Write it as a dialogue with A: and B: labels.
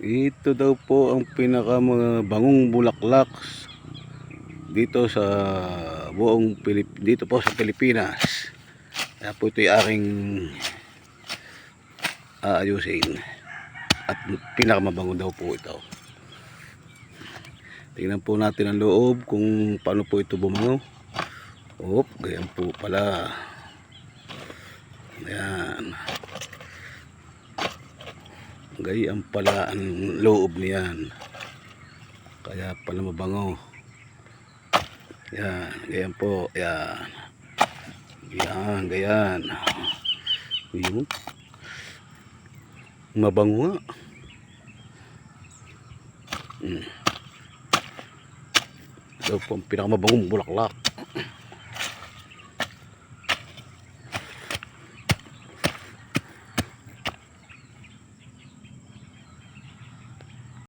A: Ito daw po ang pinaka bangong bulaklak dito sa buong Pilip dito po sa Pilipinas. Kaya po ito yung aking aayusin. At pinakamabango daw po ito. Tingnan po natin ang loob kung paano po ito bumango. Op, ganyan po pala. Ayan. Gayaan pala ang loob niyan. Kaya pala mabango. Yan, ganyan po. Yan. Yan, ganyan. Yun. Mabango nga. Hmm. Ito po ang pinakamabangong bulaklak.